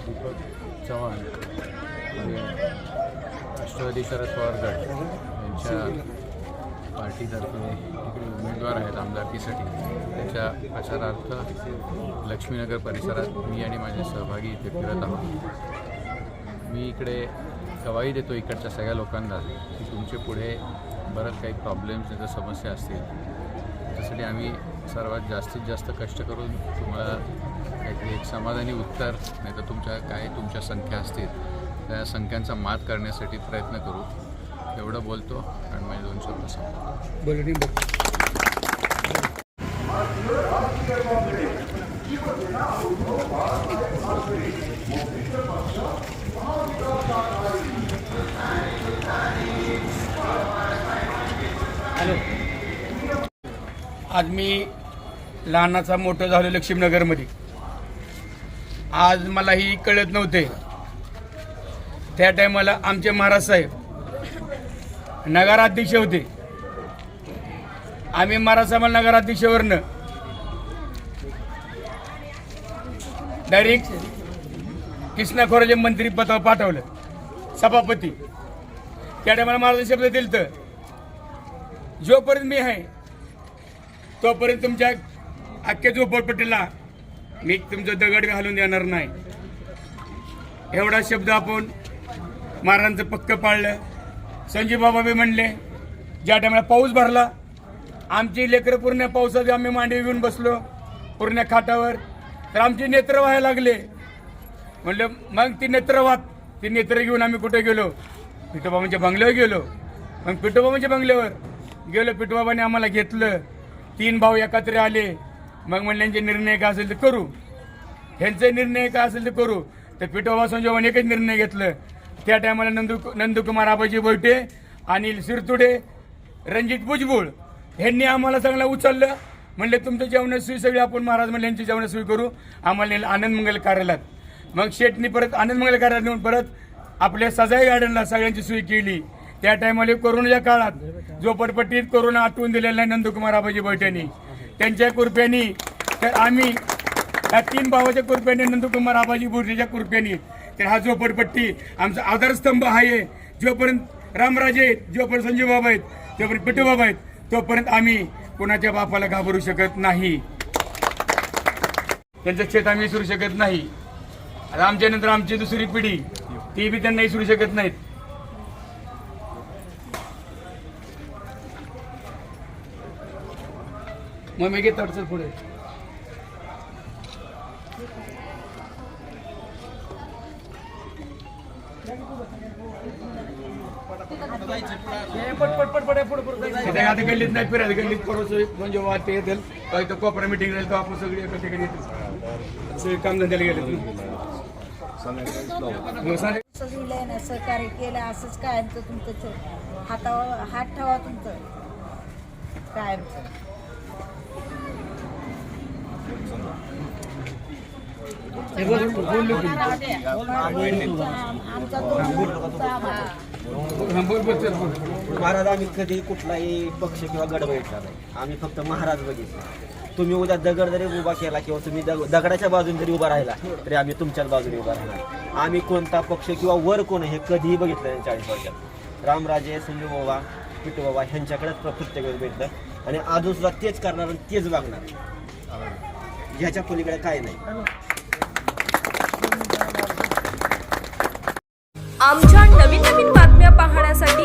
दीपक चव्हाण राष्ट्रवादी शरद पवार गट यांच्या पार्टीतर्फे इकडे उमेदवार आहेत आमदारकीसाठी त्याच्या प्रचारार्थ लक्ष्मीनगर परिसरात मी आणि माझे सहभागी इथे फिरत आहोत. मी इकडे गवाही देतो इकडच्या सगळ्या लोकांना की तुमचे पुढे बरंच काही प्रॉब्लेम्स ज्या समस्या असतील त्यासाठी आम्ही सर्वात जास्तीत जास्त कष्ट करून तुम्हाला काहीतरी एक समाधानी उत्तर नाही तर तुमच्या काय तुमच्या संख्या असतील त्या संख्यांचा मात करण्यासाठी प्रयत्न करू. एवढं बोलतो आणि माझे दोन शब्द सांगतो आज मी लहानाचा मोठं झालो लक्ष्मीनगरमध्ये. आज मलाही कळत नव्हते. त्या टायमाला आमचे महाराज साहेब नगराध्यक्ष होते. आम्ही महाराज साहेबांना नगराध्यक्षवरनं डायरेक्ट कृष्णा खोराजे मंत्री पदावर पाठवलं. सभापती. त्या टायमाला महाराज शब्द दिल तर जोपर्यंत मी आहे तोपर्यंत तुमच्या अख्ख्या झोपडपट्टीला मी तुमचं दगड घालून देणार नाही. एवढा शब्द आपण महाराजांचं पक्क पाळलं. संजीव बाबा बी म्हणले ज्या टायमाला पाऊस भरला आमची लेकरं पूर्ण पावसात आम्ही मांडी घेऊन बसलो पूर्ण खाटावर. तर आमची नेत्र व्हायला लागले. म्हणलं मग ती नेत्र वाहत ती नेत्र घेऊन आम्ही कुठे गेलो? पिठोबाबांच्या बंगल्यावर गेलो. मग पिठोबाबांच्या बंगल्यावर गेलो पिठोबाबाने आम्हाला घेतलं. तीन भाऊ एकत्र आले. मग म्हणले यांचे निर्णय काय असेल तर करू. ह्यांचे निर्णय काय असेल तर करू. तर पिठोबा संजोबाने एकच निर्णय घेतलं. त्या टायमाला नंदू नंदकुमार आबाजी बैठे अनिल सिरतुडे रणजित भुजबळ ह्यांनी आम्हाला चांगलं उचललं. म्हणले तुमचं जेवण सोयी सगळी आपण महाराज म्हणले यांची जेवण सोयी करू. आम्हाला नेलं आनंद मंगल कार्यालयात. मग शेटनी परत आनंद मंगल कार्यालयात नेऊन परत आपल्या सजाई गार्डनला सगळ्यांची सोय केली. त्या टायमाला कोरोनाच्या काळात झोपडपट्टीत कोरोना आटवून दिलेला आहे नंदकुमार आबाजी बैठ्यांनी त्यांच्या कृपेने तर आम्ही या तीन भावाच्या कृपेने नंदकुमार आबाजी भुर्जेच्या कृपेने तर हा झोपडपट्टी आमचा आधारस्तंभ आहे. जोपर्यंत रामराजे आहेत जोपर्यंत संजय बाबा आहेत जोपर्यंत पिठूबाबा आहेत तोपर्यंत आम्ही कोणाच्या बापाला घाबरू शकत नाही. त्यांचं शेत आम्ही विसरू शकत नाही. आमच्यानंतर आमची दुसरी पिढी ती बी त्यांना विसरू शकत नाहीत. मग मी घेत अडचण पुढे. पट पट पट पट पुढे पुढे आता गल्लीत नाही फिरायचं गल्लीत थोडंसं म्हणजे वाट येतील. काही तर कोपरा मिटिंग राहील तर आपण सगळी एका ठिकाणी येतील. सगळे कामधंद्याला गेले मग सांग असं लिहिलंय ना सहकार्य केलं असंच कायमचं तुमचं हातावर हात ठेवा तुमचं. कायमचं हे बोल बोललो की आम- आमचा तो तुमचा आम्हाला. हा, बोल बोल चल बोल महाराज आम्ही कधी कुठलाही पक्ष किंवा गड बघितला नाही. आम्ही फक्त महाराज बघितले. तुम्ही उद्या दगड जरी उभा केला किंवा तुम्ही दग- दगडाच्या बाजूने जरी उभा राहिला तरी आम्ही तुमच्याच बाजूने उभा राहिला आम्ही कोणता पक्ष किंवा वर कोण आहे हे कधीही बघितलं नाही चाळीस वर्षात. रामराजे संजू बाबा पिटू बाबा ह्यांच्याकडेच प्रत्येक वेळेस भेटलं. आणि अजून सुद्धा तेच करणार आणि तेच वागणार. ह्याच्या पलीकडे काय नाही. आमच्या नवीन नवीन बातम्या पाहण्यासाठी